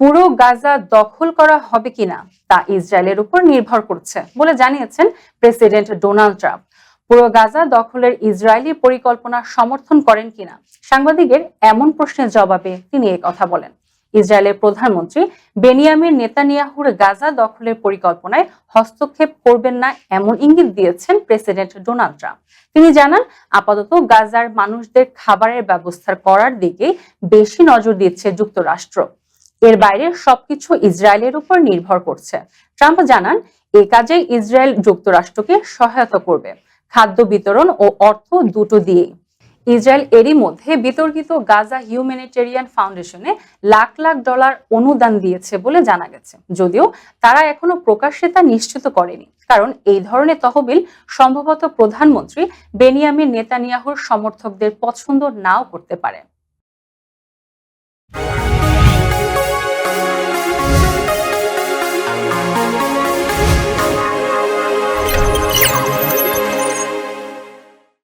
পুরো গাজা দখল করা হবে কিনা তা ইসরায়েলের উপর নির্ভর করছে বলে জানিয়েছেন প্রেসিডেন্ট ডোনাল্ড ট্রাম্প। পুরো গাজা দখলের ইসরায়েলি পরিকল্পনা সমর্থন করেন কিনা সাংবাদিকের এমন প্রশ্নের জবাবে তিনি কথা বলেন। ইসরায়েলের প্রধানমন্ত্রী বেনিয়ামিন নেতানিয়াহুর গাজা দখলের পরিকল্পনায় হস্তক্ষেপ করবেন না এমন ইঙ্গিত দিয়েছেন প্রেসিডেন্ট ডোনাল্ড ট্রাম্প। তিনি জানান, আপাতত গাজার মানুষদের খাবারের ব্যবস্থা করার দিকে বেশি নজর দিচ্ছে যুক্তরাষ্ট্র। এর বাইরে সবকিছু ইসরায়েলের উপর নির্ভর করছে। ট্রাম্প জানান, এ কাজে ইসরায়েল যুক্তরাষ্ট্রকে সহায়তা করবে। খাদ্য বিতরণ ও অর্থ দুটো দিয়েই। ইসরায়েল এরই মধ্যে বিতর্কিত গাজা হিউম্যানিটেরিয়ান ফাউন্ডেশনে লাখ লাখ ডলার অনুদান দিয়েছে বলে জানা গেছে। যদিও তারা এখনও প্রকাশ্যে তা নিশ্চিত করেনি। কারণ এই ধরনের তহবিল সম্ভবত প্রধানমন্ত্রী বেনিয়ামিন নেতানিয়াহুর সমর্থকদের পছন্দ নাও করতে পারে।